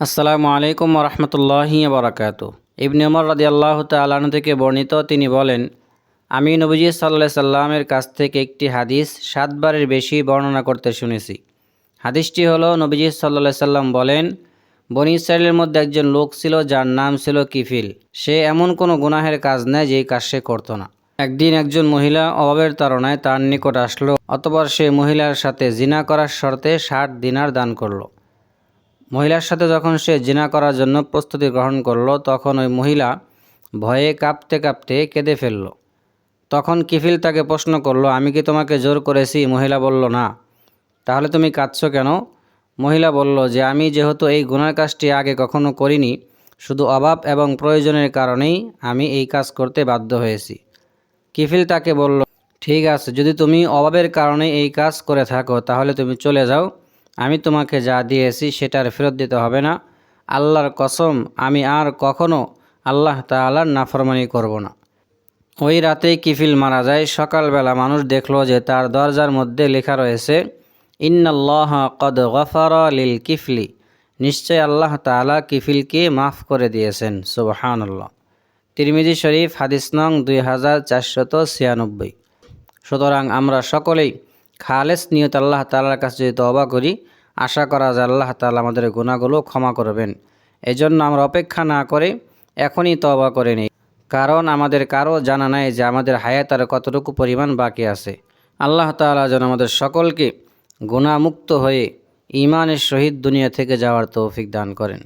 আসসালামু আলাইকুম রহমতুল্লাহি বারাকাতু। ইবনে উমর রাদি আল্লাহ তালন থেকে বর্ণিত তিনি বলেন, আমি নবীজি সাল্লাহ সাল্লামের কাছ থেকে একটি হাদিস সাতবারের বেশি বর্ণনা করতে শুনেছি। হাদিসটি হলো, নবীজি সাল্লাহ সাল্লাম বলেন, বনি ইসরায়েলের মধ্যে একজন লোক ছিল যার নাম ছিল কিফিল। সে এমন কোনো গুনাহের কাজ নেয় যেই কাজ সে করতো না। একদিন একজন মহিলা অভাবের তাড়নায় তার নিকট আসলো, অতপর সে মহিলার সাথে জিনা করার শর্তে ষাট দিনার দান করল। মহিলার সাথে যখন সে জিনা করার জন্য প্রস্তুতি গ্রহণ করল, তখন ওই মহিলা ভয়ে কাঁপতে কাঁপতে কেঁদে ফেলল। তখন কিফিল তাকে প্রশ্ন করল, আমি কি তোমাকে জোর করেছি? মহিলা বলল, না। তাহলে তুমি কাঁদছো কেন? মহিলা বলল, যে আমি যেহেতু এই গুনার কাজটি আগে কখনো করিনি, শুধু অভাব এবং প্রয়োজনের কারণেই আমি এই কাজ করতে বাধ্য হয়েছি। কিফিল তাকে বলল, ঠিক আছে, যদি তুমি অভাবের কারণে এই কাজ করে থাকো, তাহলে তুমি চলে যাও। আমি তোমাকে যা দিয়েছি সেটার ফেরত দিতে হবে না। আল্লাহর কসম, আমি আর কখনো আল্লাহ তাআলার নাফরমানি করব না। ওই রাতেই কিফিল মারা যায়। সকালবেলা মানুষ দেখল যে তার দরজার মধ্যে লেখা রয়েছে, ইন্নাল্লাহ কদ গফার লিল কিফলি। নিশ্চয় আল্লাহ তাআলা কিফিলকে মাফ করে দিয়েছেন। সুবহানাল্লাহ। তিরমিজি শরীফ, হাদিস নং দুই হাজার চারশত ছিয়ানব্বই। সুতরাং আমরা সকলেই খালেস নিয়ত আল্লাহ তাআলার কাছে যদি তবা করি, আশা করা যায় আল্লাহ তাআলা আমাদের গুণাগুলো ক্ষমা করবেন। এজন্য আমরা অপেক্ষা না করে এখনই তবা করে নিই। কারণ আমাদের কারও জানা নাই যে আমাদের হায়াত আর কতটুকু পরিমাণ বাকি আছে। আল্লাহ তাআলা যেন আমাদের সকলকে গুণামুক্ত হয়ে ইমানের সহিত দুনিয়া থেকে যাওয়ার তৌফিক দান করেন।